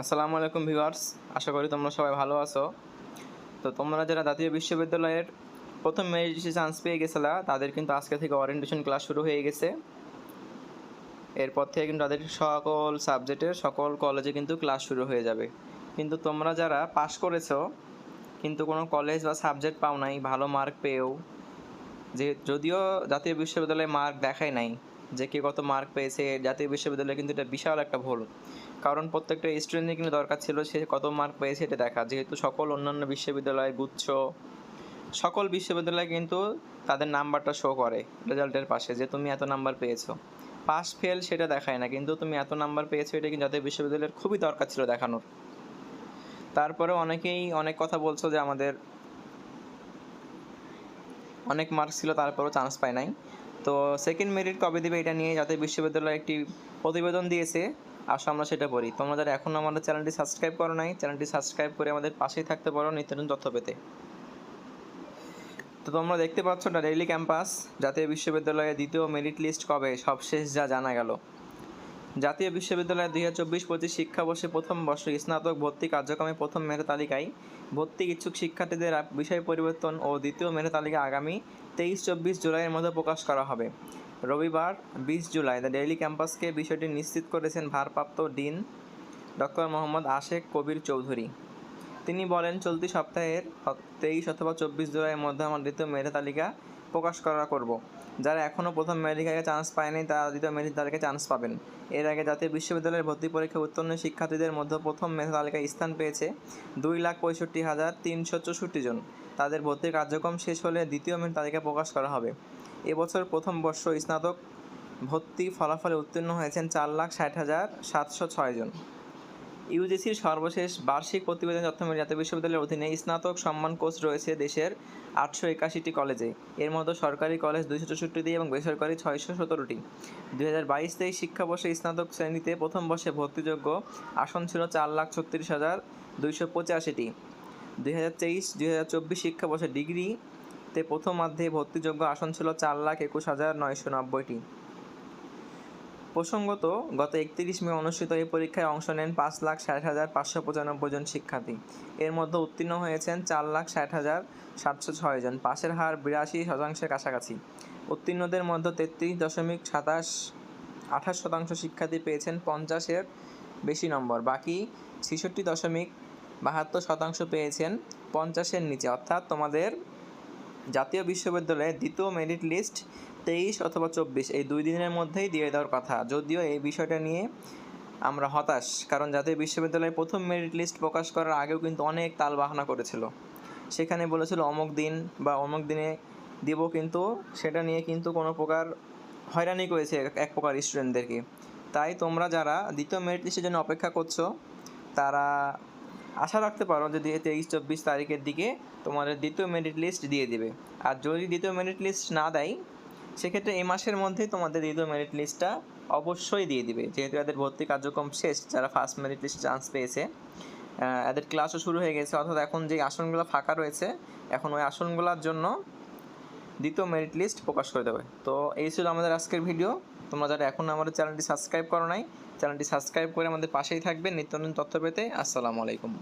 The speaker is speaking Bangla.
আসসালামু আলাইকুম ভিউয়ার্স, আশা করি তোমরা সবাই ভালো আছো। তো তোমরা যারা জাতীয় বিশ্ববিদ্যালয়ের প্রথম মেরিট চান্স পেয়ে গেছিলা, তাদের কিন্তু আজকে থেকে ওরিয়েন্টেশন ক্লাস শুরু হয়ে গেছে। এরপর থেকে কিন্তু তাদের সকল সাবজেক্টের সকল কলেজে কিন্তু ক্লাস শুরু হয়ে যাবে। কিন্তু তোমরা যারা পাশ করেছ, কিন্তু কোনো কলেজ বা সাবজেক্ট পাও নাই, ভালো মার্ক পেয়েও, যে যদিও জাতীয় বিশ্ববিদ্যালয়ে মার্ক দেখায় নাই যে কে কত মার্ক পেয়েছে, জাতীয় বিশ্ববিদ্যালয়ে কিন্তু এটা বিশাল একটা ভুল। কারণ প্রত্যেকটা স্টুডেন্টের কিন্তু দরকার ছিল সে কত মার্ক পেয়েছে এটা দেখা। যেহেতু সকল অন্যান্য বিশ্ববিদ্যালয় গুচ্ছ, সকল বিশ্ববিদ্যালয়ে কিন্তু তাদের নাম্বারটা শো করে রেজাল্টের পাশে যে তুমি এত নাম্বার পেয়েছ। পাস ফেল সেটা দেখায় না, কিন্তু তুমি এত নাম্বার পেয়েছ এটা কিন্তু জাতীয় বিশ্ববিদ্যালয়ের খুবই দরকার ছিল দেখানোর। তারপরে অনেকেই অনেক কথা বলছো যে আমাদের অনেক মার্কস ছিল, তারপরেও চান্স পায় নাই। তো সেকেন্ড মেরিট কবে দিবে এটা নিয়ে যাতে বিশ্ববিদ্যালয় একটি প্রতিবেদন দিয়েছে। আসো আমরা সেটা পড়ি। তোমরা যারা এখনও আমাদের চ্যানেলটি সাবস্ক্রাইব করো নাই, চ্যানেলটি সাবস্ক্রাইব করে আমাদের পাশেই থাকতে পারো নিত্য তথ্য পেতে। তো তোমরা দেখতে পাচ্ছ না ডেইলি ক্যাম্পাস জাতীয় বিশ্ববিদ্যালয়ে দ্বিতীয় মেরিট লিস্ট কবে? সবশেষ যা জানা গেল। জাতীয় বিশ্ববিদ্যালয়ের দুই হাজার চব্বিশ পঁচিশ শিক্ষাবর্ষে প্রথম বর্ষ স্নাতক ভর্তি কার্যক্রমে প্রথম মেধা তালিকায় ভর্তি ইচ্ছুক শিক্ষার্থীদের বিষয় পরিবর্তন ও দ্বিতীয় মেধা তালিকা আগামী তেইশ চব্বিশ জুলাইয়ের মধ্যে প্রকাশ করা হবে। রবিবার, বিশ জুলাই, দ্য ডেইলি ক্যাম্পাসকে বিষয়টি নিশ্চিত করেছেন ভারপ্রাপ্ত ডিন ডক্টর মোহাম্মদ আশেক কবির চৌধুরী। তিনি বলেন, চলতি সপ্তাহের তেইশ অথবা চব্বিশ জুলাইয়ের মধ্যে আমার দ্বিতীয় মেধা তালিকা প্রকাশ করা করব। যারা এখনও প্রথম মেডিকেলে চান্স পায়নি, তারা দ্বিতীয় মেধা তালিকায় চান্স পাবেন। এর আগে জাতীয় বিশ্ববিদ্যালয়ের ভর্তি পরীক্ষা উত্তীর্ণ শিক্ষার্থীদের মধ্যে প্রথম মেধা তালিকায় স্থান পেয়েছে দুই লাখ পঁয়ষট্টি হাজার তিনশো চৌষট্টি জন। তাদের ভর্তির কার্যক্রম শেষ হলে দ্বিতীয় মেধা তালিকা প্রকাশ করা হবে। এবছর প্রথম বর্ষ স্নাতক ভর্তি ফলাফলে উত্তীর্ণ হয়েছেন চার লাখ ষাট হাজার সাতশো ছয় জন। ইউজিসির সর্বশেষ বার্ষিক প্রতিবেদন তথ্যমে জাতীয় বিশ্ববিদ্যালয়ের অধীনে স্নাতক সম্মান কোর্স রয়েছে দেশের আটশো একাশিটি কলেজে। এর মধ্যে সরকারি কলেজ দুইশো চৌষট্টিটি এবং বেসরকারি ছয়শো সতেরোটি। দুই হাজার বাইশ তেইশ শিক্ষাবর্ষে স্নাতক শ্রেণীতে প্রথম বর্ষে ভর্তিযোগ্য আসন ছিল চার লাখ ছত্রিশ হাজার দুইশো পঁচাশিটি। দুই হাজার তেইশ দুই হাজার চব্বিশ শিক্ষাবর্ষে ডিগ্রিতে প্রথমার্ধে ভর্তিযোগ্য আসন ছিল চার লাখ একুশ হাজার নয়শো নব্বইটি। প্রসঙ্গত, গত একত্রিশ মে অনুষ্ঠিত এই পরীক্ষায় অংশ নেন পাঁচ লাখ ষাট হাজার পাঁচশো পঁচানব্বই জন শিক্ষার্থী। এর মধ্যে উত্তীর্ণ হয়েছেন চার লাখ ষাট হাজার সাতশো ছয় জন। পাশের হার বিরাশি শতাংশের কাছাকাছি। উত্তীর্ণদের মধ্যে তেত্রিশ দশমিক সাতাশ আঠাশ শতাংশ শিক্ষার্থী পেয়েছেন পঞ্চাশের বেশি নম্বর। বাকি ছেষট্টি দশমিক বাহাত্তর শতাংশ পেয়েছেন পঞ্চাশের নিচে। অর্থাৎ তোমাদের জাতীয় বিশ্ববিদ্যালয়ের দ্বিতীয় মেরিট লিস্ট তেইশ অথবা চব্বিশ, এই দুই দিনের মধ্যেই দিয়ে দেওয়ার কথা। যদিও এই বিষয়টা নিয়ে আমরা হতাশ, কারণ জাতীয় বিশ্ববিদ্যালয়ের প্রথম মেরিট লিস্ট প্রকাশ করার আগেও কিন্তু অনেক তাল বাহানা করেছিল। সেখানে বলেছিল, অমুক দিন বা অমুক দিনে দিব কিন্তু, সেটা নিয়ে কিন্তু কোনো প্রকার হয়রানি করেছে এক প্রকার স্টুডেন্টদেরকে তাই তোমরা যারা দ্বিতীয় মেরিট লিস্টের জন্য অপেক্ষা করছ, তারা আশা রাখতে পারো যে তেইশ চব্বিশ তারিখের দিকে তোমাদের দ্বিতীয় মেরিট লিস্ট দিয়ে দিবে। আর যদি দ্বিতীয় মেরিট লিস্ট না দেয়, সেক্ষেত্রে এই মাসের মধ্যেই তোমাদের দ্বিতীয় মেরিট লিস্টটা অবশ্যই দিয়ে দিবে। যেহেতু এদের ভর্তি কার্যক্রম শেষ, যারা ফার্স্ট মেরিট লিস্ট চান্স পেয়েছে এদের ক্লাসও শুরু হয়ে গেছে। অর্থাৎ এখন যে আসনগুলো ফাঁকা রয়েছে, এখন ওই আসনগুলোর জন্য দ্বিতীয় মেরিট লিস্ট প্রকাশ করে দেবে। তো এই ছিল আমাদের আজকের ভিডিও তোমরা যারা এখন আমাদের চ্যানেলটি সাবস্ক্রাইব করো নাই, চ্যানেলটি সাবস্ক্রাইব করে আমাদের পাশেই থাকবে নিত্য নতুন তথ্য পেতে। আসসালামু আলাইকুম।